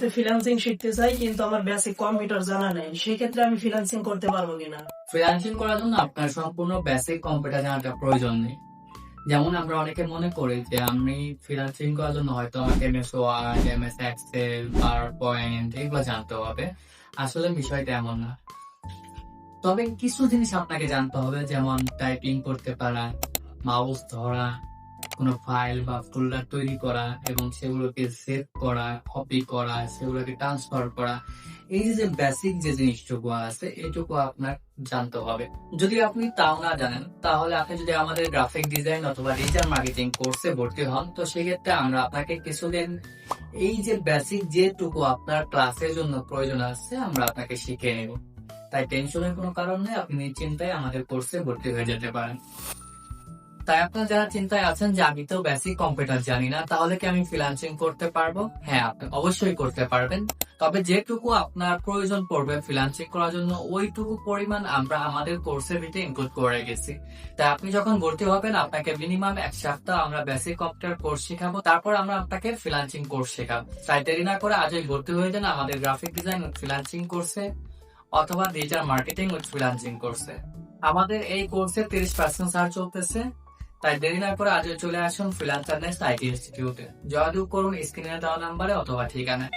তো ফ্রিল্যান্সিং শিখতে চাই, কিন্তু আমার বেসিক কম্পিউটার জানা নেই। সেই ক্ষেত্রে আমি ফ্রিল্যান্সিং করতে পারব কিনা? ফ্রিল্যান্সিং করার জন্য আপনার সম্পূর্ণ বেসিক কম্পিউটার জানাটা প্রয়োজন নেই। যেমন আমরা অনেকে মনে করি যে আমি ফ্রিল্যান্সিং করার জন্য হয়তো আমাকে MS Word MS Excel PowerPoint এগুলো জানতে হবে। আসলে বিষয়টা এমন না। তবে কিছু জিনিস আপনাকে জানতে হবে, যেমন টাইপিং করতে পারা মাউস ধরা কোনো ফাইল বা ফোল্ডার তৈরি করা এবং সেগুলোকে সেভ করা কপি করা, সেগুলোকে ট্রান্সফার করা, এই যে বেসিক যে জিনিসটুকু আছে, এটুকু আপনার জানতে হবে। যদি আপনি তাও না জানেন, তাহলে আপনি যদি আমাদের গ্রাফিক ডিজাইন অথবা ডিজিটাল মার্কেটিং কোর্সে ভর্তি হন, তো সেক্ষেত্রে আমরা আপনাকে কিছুদিন এই যে বেসিক যেটুকু আপনার ক্লাসের জন্য প্রয়োজন আছে, আমরা আপনাকে শিখিয়ে নেব। তাই টেনশনের কোনো কারণ নেই, আপনি নিশ্চিন্তায় আমাদের কোর্সে ভর্তি হয়ে যেতে পারেন। তাই আপনারা যারা চিন্তায় আছেন যে আমি তো বেসিক কম্পিউটার জানি না, তাহলে কি আমি ফ্রিল্যান্সিং করতে পারব? হ্যাঁ আপনি অবশ্যই করতে পারবেন। তবে যেটুকু আপনার প্রয়োজন পড়বে ফ্রিল্যান্সিং করার জন্য, ওইটুকু পরিমাণ আমরা আমাদের কোর্সের ভিতরে ইনক্লুড করে গেছি। তাই আপনি যখন ভর্তি হবেন, আপনাকে মিনিমাম এক সপ্তাহ আমরা বেসিক কম্পিউটার কোর্স শেখাবো, তারপর আমরা আপনাকে ফ্রিল্যান্সিং কোর্স শেখাবো। তাই দেরি না করে আজই ভর্তি হয়ে যান আমাদের গ্রাফিক ডিজাইন ফ্রিল্যান্সিং কোর্সে অথবা ডিজিটাল মার্কেটিং উইথ ফ্রিল্যান্সিং কোর্সে আমাদের এই কোর্সে তিরিশ পার্সেন্ট ছাড় চলতেছে। তাই দেরি না করে আজ চলে আসুন ফ্রিলান্সার নেস্ট আইটি ইনস্টিটিউটে যোগাযোগ করুন স্ক্রিনে দেওয়া নাম্বারে অথবা ঠিকানায়।